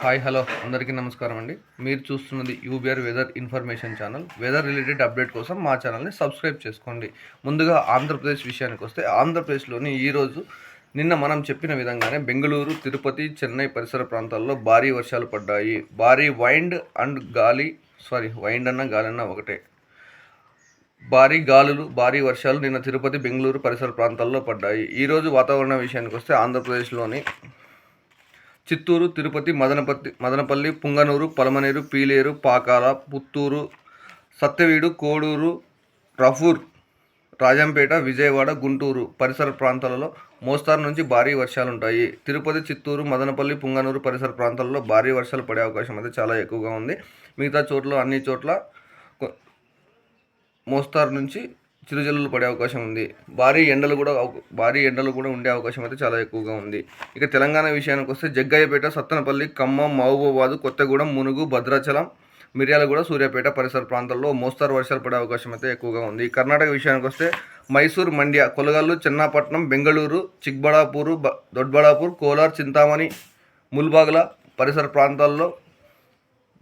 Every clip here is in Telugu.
Hi hello. అందరికీ నమస్కారం అండి. మీరు చూస్తున్నది UBR weather information channel. Weather related update కోసం మా ఛానల్ని సబ్స్క్రైబ్ చేసుకోండి. ముందుగా ఆంధ్రప్రదేశ్ విషయానికి వస్తే ఆంధ్రప్రదేశ్లోని ఈరోజు నిన్న మనం చెప్పిన విధంగానే బెంగళూరు తిరుపతి చెన్నై పరిసర ప్రాంతాల్లో భారీ వర్షాలు పడ్డాయి. భారీ వైండ్ అండ్ గాలి సారీ వైండ్ అన్న గాలి అన్న ఒకటే. భారీ గాలులు భారీ వర్షాలు నిన్న తిరుపతి బెంగళూరు పరిసర ప్రాంతాల్లో పడ్డాయి. ఈరోజు వాతావరణ విషయానికి వస్తే ఆంధ్రప్రదేశ్లోని చిత్తూరు తిరుపతి మదనపల్లి మదనపల్లి పుంగనూరు పలమనేరు పీలేరు పాకాల పుత్తూరు సత్యవీడు కోడూరు రఫూర్ రాజంపేట విజయవాడ గుంటూరు పరిసర ప్రాంతాలలో మోస్తారు నుంచి భారీ వర్షాలు ఉంటాయి తిరుపతి చిత్తూరు మదనపల్లి పుంగనూరు పరిసర ప్రాంతాల్లో భారీ వర్షాలు పడే అవకాశం అయితే చాలా ఎక్కువగా ఉంది. మిగతా చోట్ల అన్ని చోట్ల మోస్తారు నుంచి చిరుజల్లులు పడే అవకాశం ఉంది. భారీ ఎండలు కూడా భారీ ఎండలు కూడా ఉండే అవకాశం అయితే చాలా ఎక్కువగా ఉంది. ఇక తెలంగాణ విషయానికి వస్తే జగ్గయ్యపేట సత్తనపల్లి ఖమ్మం మహబూబాబాద్ కొత్తగూడెం మునుగు భద్రాచలం మిర్యాలగూడ సూర్యాపేట పరిసర ప్రాంతాల్లో మోస్తారు వర్షాలు పడే అవకాశం అయితే ఎక్కువగా ఉంది. కర్ణాటక విషయానికి వస్తే మైసూర్ మండ్య కొలగల్లు చెన్నాపట్నం బెంగళూరు చిక్బడాపూరు బ- దొడ్బడాపూర్ కోలార్ చింతామణి ముల్బాగ్ల పరిసర ప్రాంతాల్లో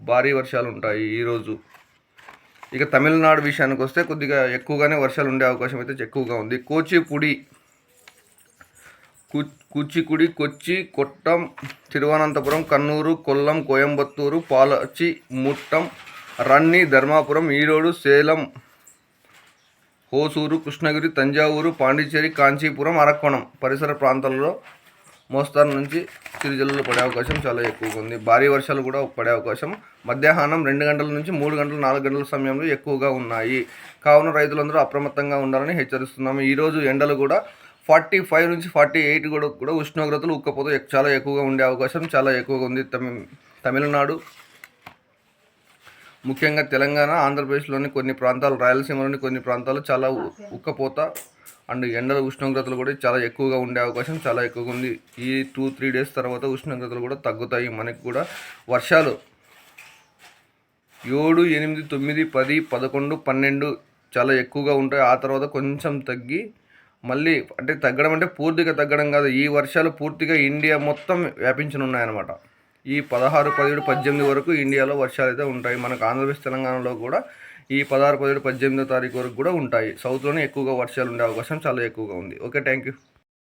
భారీ వర్షాలు ఉంటాయి ఈరోజు ఇక తమిళనాడు విషయానికి వస్తే కొద్దిగా ఎక్కువగానే వర్షాలు ఉండే అవకాశం అయితే ఎక్కువగా ఉంది. కూచిపూడి కు- కూచికుడి కొచ్చి కొట్టం తిరువనంతపురం కన్నూరు కొల్లం కోయంబత్తూరు పాలచి ముట్టం రన్ని ధర్మాపురం ఈరోడు సేలం హోసూరు కృష్ణగిరి తంజావూరు పాండిచ్చేరి కాంచీపురం అరక్కోణం పరిసర ప్రాంతాల్లో మోస్తారు నుంచి చిరుజల్లులు పడే అవకాశం చాలా ఎక్కువగా ఉంది. భారీ వర్షాలు కూడా పడే అవకాశం. మధ్యాహ్నం రెండు గంటల నుంచి మూడు గంటల నాలుగు గంటల సమయంలో ఎక్కువగా ఉన్నాయి. కావున రైతులందరూ అప్రమత్తంగా ఉండాలని హెచ్చరిస్తున్నాము. ఈరోజు ఎండలు కూడా ఫార్టీ ఫైవ్ నుంచి ఫార్టీ ఎయిట్ కూడా కూడా ఉష్ణోగ్రతలు ఉక్కపోతే చాలా ఎక్కువగా ఉండే అవకాశం చాలా ఎక్కువగా ఉంది. తమి తమిళనాడు ముఖ్యంగా తెలంగాణ ఆంధ్రప్రదేశ్లోని కొన్ని ప్రాంతాలు రాయలసీమలోని కొన్ని ప్రాంతాలు చాలా ఉక్కపోత. అండ్ ఎండల ఉష్ణోగ్రతలు కూడా చాలా ఎక్కువగా ఉండే అవకాశం చాలా ఎక్కువగా ఉంది. ఈ టూ త్రీ డేస్ తర్వాత ఉష్ణోగ్రతలు కూడా తగ్గుతాయి. మనకి కూడా వర్షాలు ఏడు ఎనిమిది తొమ్మిది పది పదకొండు పన్నెండు చాలా ఎక్కువగా ఉంటాయి. ఆ తర్వాత కొంచెం తగ్గి మళ్ళీ అంటే తగ్గడం అంటే పూర్తిగా తగ్గడం కాదు. ఈ వర్షాలు పూర్తిగా ఇండియా మొత్తం వ్యాపించనున్నాయన్నమాట. ఈ పదహారు పదిహేడు పద్దెనిమిది వరకు ఇండియాలో వర్షాలు అయితే ఉంటాయి. మనకు ఆంధ్రప్రదేశ్ తెలంగాణలో కూడా ఈ పదహారు పదిహేడు పద్దెనిమిదో తారీఖు వరకు కూడా ఉంటాయి. సౌత్లోనే ఎక్కువగా వర్షాలు ఉండే అవకాశం చాలా ఎక్కువగా ఉంది. Okay thank you